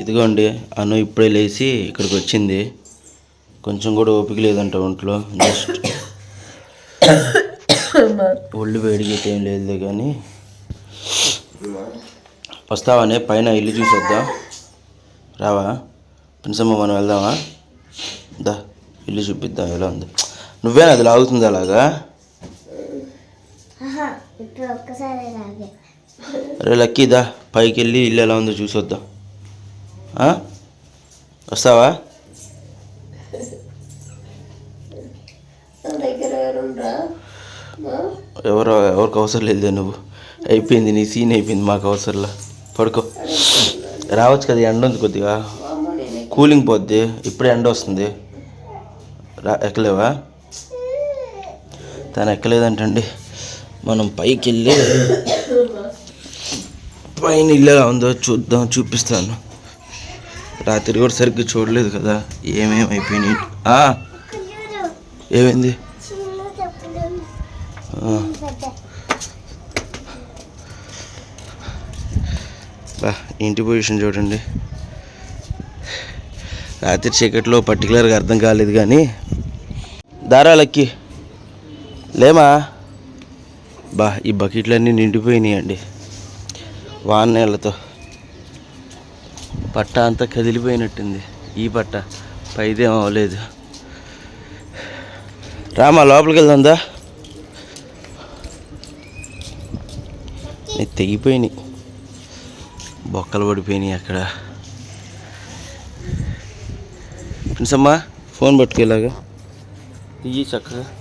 ఇదిగోండి అను ఇప్పుడే లేచి ఇక్కడికి వచ్చింది కొంచెం కూడా ఓపిక లేదంట ఒంట్లో. జస్ట్ ఒళ్ళు వేడిగా ఏం లేదులే కానీ వస్తావానే పైన ఇల్లు చూసొద్దాం? రావా? పిన్సమ్మ మనం వెళ్దామా? దా ఇల్లు చూపిద్దాం ఎలా ఉంది? నువ్వేనా అది లాగుతుంది అలాగా? అరే లక్కీ దా పైకి వెళ్ళి ఇల్లు ఎలా ఉందో చూసొద్దాం? వస్తావా? ఎవరో ఎవరికి అవసరం లేదే నువ్వు. అయిపోయింది నీ సీన్ అయిపోయింది మాకు అవసరంలా. పడుకో. రావచ్చు కదా ఎండ ఉంది కొద్దిగా. కూలింగ్ పోద్ది. ఇప్పుడే ఎండ వస్తుంది. రా ఎక్కలేవా? తను ఎక్కలేదంటండి. మనం పైకి వెళ్ళి పైన ఇల్లు ఎలా ఉందో చూద్దాం చూపిస్తాను. రాత్రి కూడా సరిగ్గా చూడలేదు కదా. ఏమేమి అయిపోయినాయి? ఏమైంది? బా ఇంటి పొజిషన్ చూడండి. రాత్రి చీకట్లో పర్టికులర్గా అర్థం కాలేదు కానీ. దారాలక్కి లేమా? బా ఈ బకెట్లన్నీ నిండిపోయినాయండి. వాన నీళ్ళతో. పట్ట అంతా కదిలిపోయినట్టుంది. ఈ పట్ట పైదేం అవ్వలేదు. రామా లోపలికి వెళ్దాందా నీ తెగిపోయినాయి. బొక్కలు పడిపోయినాయి అక్కడ. ప్రిన్సమ్మా ఫోన్ పట్టుకెళ్ళాగా. ఇయ్యి చక్కగా.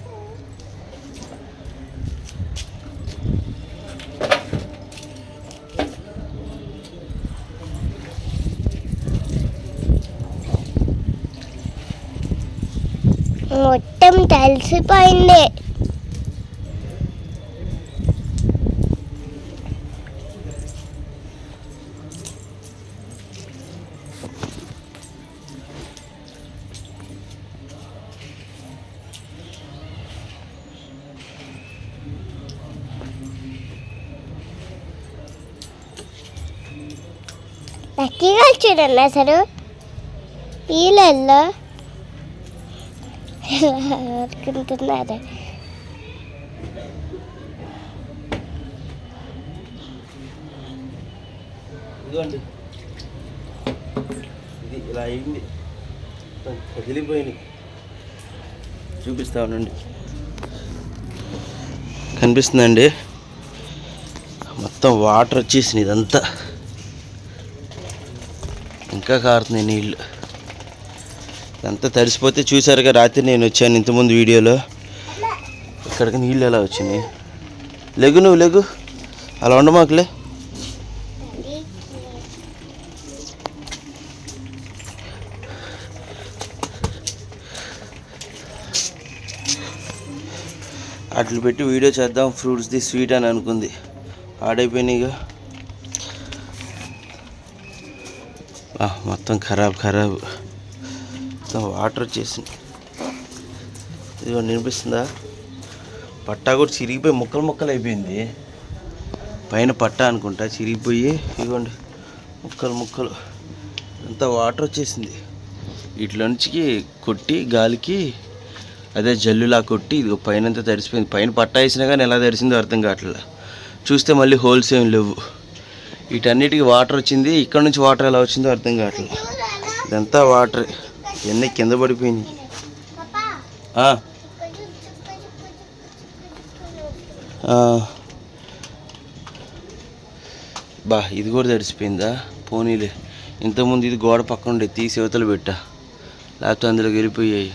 మొత్తం తెలిసిపోయింది. లక్కీగా చూడండి అసలు. ఎలా ఇదిగోండి. ఇది ఇలా అయింది. కదిలిపోయింది. చూపిస్తా ఉండండి. కనిపిస్తుందండి? మొత్తం వాటర్ వచ్చేసింది ఇదంతా. ఇంకా కారుతుంది నీళ్ళు. ఇదంతా తడిసిపోతే చూసారుగా రాత్రి నేను వచ్చాను ఇంతకుముందు వీడియోలో. ఇక్కడికి నీళ్ళు ఎలా వచ్చినాయి? లెగు నువ్వు లెగు. అలా ఉండమాకులే. అట్లు పెట్టి వీడియో చేద్దాం. ఫ్రూట్స్ది స్వీట్ అని అనుకుంది. ఆడైపోయినాయిగా మొత్తం ఖరాబ్ ఖరాబ్. మొత్తం వాటర్ వచ్చేసింది ఇదిగో వినిపిస్తుందా? పట్టా కూడా చిరిగిపోయి ముక్కలు ముక్కలు అయిపోయింది. పైన పట్టా అనుకుంటా చిరిగిపోయి ఇదిగోండి ముక్కలు ముక్కలు. అంతా వాటర్ వచ్చేసింది. వీటిలోంచి కొట్టి గాలికి అదే జల్లులా కొట్టి ఇది పైన అంతా తడిసిపోయింది. పైన పట్టా వేసినా కానీ ఎలా తడిసిందో అర్థం కావట్లేదు. చూస్తే మళ్ళీ హోల్స్ ఏం లేవు. వీటన్నిటికీ వాటర్ వచ్చింది. ఇక్కడ నుంచి వాటర్ ఎలా వచ్చిందో అర్థం కావట్లేదు. ఇదంతా వాటర్. ఇవన్నీ కింద ఆ. బా ఇది కూడా తడిసిపోయిందా? పోనీలే. ఇంతకుముందు ఇది గోడ పక్కన ఉండే తీసి యువతలు పెట్టా. లేకపోతే అందులోకి వెళ్ళిపోయాయి.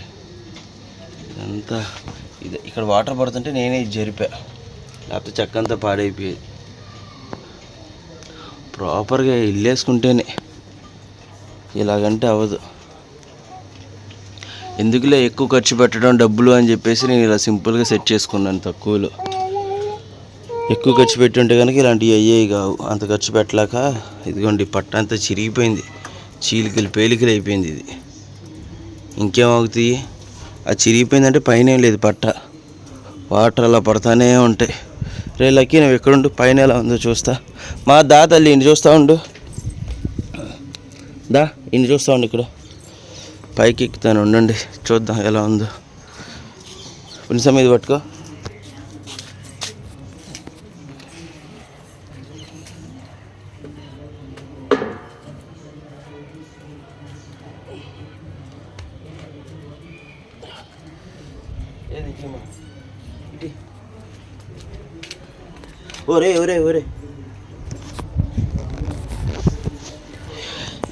ఇదంతా ఇది. ఇక్కడ వాటర్ పడుతుంటే నేనే ఇది జరిపా. లేకపోతే చెక్క అంతా పాడైపోయేది. ప్రాపర్గా ఇల్లేసుకుంటేనే. ఇలాగంటే అవ్వదు. ఎందుకులే ఎక్కువ ఖర్చు పెట్టడం డబ్బులు అని చెప్పేసి నేను ఇలా సింపుల్గా సెట్ చేసుకున్నాను తక్కువలో. ఎక్కువ ఖర్చు పెట్టుంటే కనుక ఇలాంటివి అయ్యేవి కావు. అంత ఖర్చు పెట్టలేక ఇదిగోండి పట్ట అంతా చిరిగిపోయింది. చీలికలు పేలికలు అయిపోయింది ఇది. ఇంకేమవుతాయి? అది చిరిగిపోయిందంటే పైన ఏం లేదు పట్ట. వాటర్ అలా పడతానే ఉంటాయి. రే లక్కీ నువ్వు ఎక్కడుండు? పైన ఎలా ఉందో చూస్తా. మా దా తల్లి ఇంటి చూస్తూ ఉండు. దా ఇన్ని చూస్తూ ఉండు ఇక్కడ. పైకి ఎక్కుతాను. ఉండండి చూద్దాం ఎలా ఉందో. పునిసం మీద పట్టుకో. ఒరే ఒరే ఒరే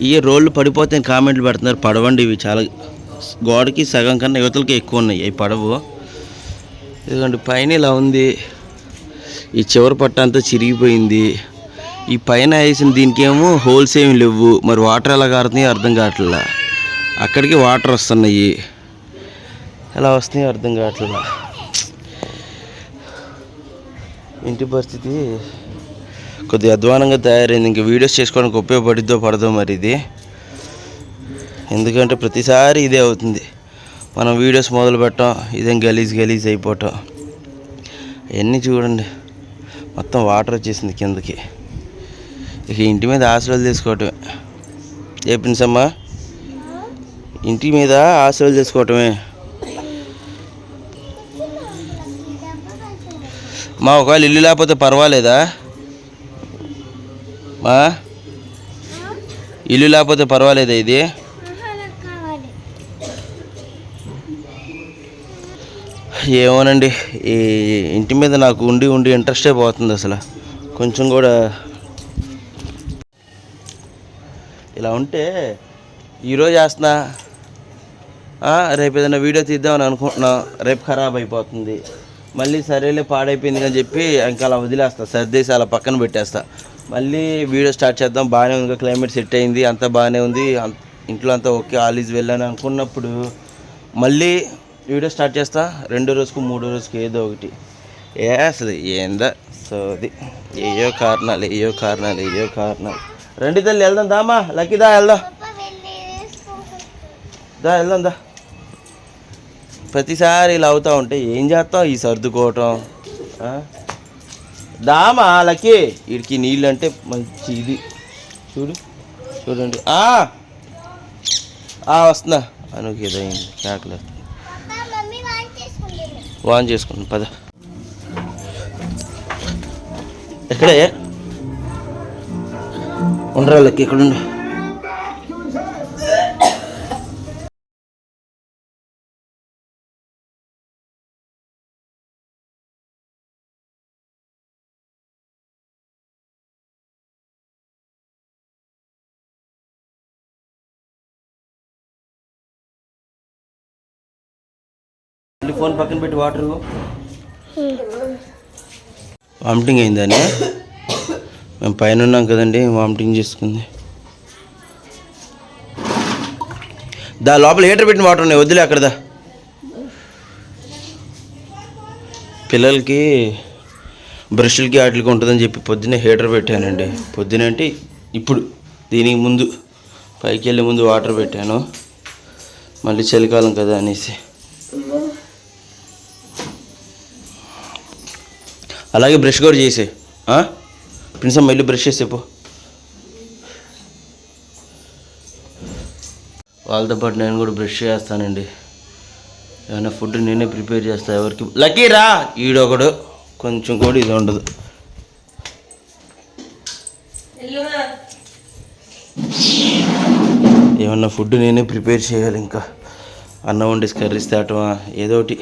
ఈ రోళ్ళు పడిపోతే కామెంట్లు పెడుతున్నారు. పడవండి ఇవి చాలా. గోడకి సగం కన్నా యువతలకి ఎక్కువ ఉన్నాయి. ఈ పడవు. ఇదిగోండి పైన ఇలా ఉంది. ఈ చివరి పట్ట అంతా చిరిగిపోయింది. ఈ పైన వేసిన దీనికేమో హోల్స్ ఏమి లేవు. మరి వాటర్ ఎలా కారుతున్నాయో అర్థం కావట్లా. అక్కడికి వాటర్ వస్తున్నాయి. ఎలా వస్తున్నాయో అర్థం కావట్లా. ఇంటి పరిస్థితి కొద్దిగా అధ్వానంగా తయారైంది. ఇంక వీడియోస్ చేసుకోవడానికి ఉపయోగపడిద్దో పడదో మరి ఇది. ఎందుకంటే ప్రతిసారి ఇదే అవుతుంది. మనం వీడియోస్ మొదలు పెట్టాం ఇదేం గలీజ్ గలీజ్ అయిపోవటం. అవన్నీ చూడండి. మొత్తం వాటర్ వచ్చేసింది కిందకి. ఇక ఇంటి మీద ఆశలు తీసుకోవటమే. ఏ అమ్మా ఇంటి మీద ఆశలు తీసుకోవటమే. మా ఒకవేళ ఇల్లు లేకపోతే పర్వాలేదా? మా ఇల్లు లేకపోతే పర్వాలేదా ఇది? ఏమోనండి ఈ ఇంటి మీద నాకు ఉండి ఉండి ఇంట్రెస్టే పోతుంది అసలు. కొంచెం కూడా ఇలా ఉంటే ఈరోజు వేస్తున్నా రేపు ఏదైనా వీడియో తీద్దామని అనుకుంటున్నా. రేపు ఖరాబ్ అయిపోతుంది. మళ్ళీ సరేలే పాడైపోయింది అని చెప్పి ఇంకా అలా వదిలేస్తా. సర్దేసి అలా పక్కన పెట్టేస్తా. మళ్ళీ వీడియో స్టార్ట్ చేద్దాం. బాగానే ఉంది. క్లైమేట్ సెట్ అయింది. అంతా బాగానే ఉంది. ఇంట్లో అంతా ఓకే. ఆల్ ఈజ్ అనుకున్నప్పుడు మళ్ళీ వీడియో స్టార్ట్ చేస్తా. రెండో రోజుకు మూడో రోజుకి ఏదో ఒకటి. ఏ అసలు ఏందా. సో అది. ఏయో కారణాలు ఏయో కారణాలు ఏయో కారణాలు. రెండు తల్లి వెళ్దాం. దామా లక్కీదా వెళ్దాం. దా వెళ్దాం దా. ప్రతిసారి ఇలా అవుతూ ఉంటే ఏం చేస్తాం ఈ సర్దుకోవటం. దామా లక్కీ వీడికి నీళ్ళు అంటే మంచి ఇది చూడు చూడండి. ఆ! వస్తున్నా. అనుకు ఏదైంది? కేకలేదు వాన్ చేసుకుంటాను పద. ఎక్కడే ఉండరా లెక్క ఇక్కడ ఉండు మళ్ళీ ఫోన్ పక్కన పెట్టి వాటర్ వామిటింగ్ అయిందని మేము పైన ఉన్నాం కదండి వామిటింగ్ చేసుకుంది. దా లోపల హీటర్ పెట్టిన వాటర్ ఉన్నాయి వద్దులే అక్కడదా పిల్లలకి బ్రష్లకి వాటికి ఉంటుందని చెప్పి పొద్దున్నే హీటర్ పెట్టానండి. పొద్దున అంటే ఇప్పుడు దీనికి ముందు పైకి వెళ్ళే ముందు వాటర్ పెట్టాను. మళ్ళీ చలికాలం కదా అనేసి. అలాగే బ్రష్ కూడా చేసే ప్రిన్సమ్ మళ్ళీ బ్రష్ చేసేపో వాళ్ళతో పాటు నేను కూడా బ్రష్ చేస్తానండి. ఏమైనా ఫుడ్ నేనే ప్రిపేర్ చేస్తా ఎవరికి. లక్కీ రా! ఈడొకడు. కొంచెం కూడా ఇది ఉండదు. ఏమన్నా ఫుడ్ నేనే ప్రిపేర్ చేయాలి ఇంకా. అన్నం వండేసి కర్రీస్ తేటమా? ఏదో ఒకటి.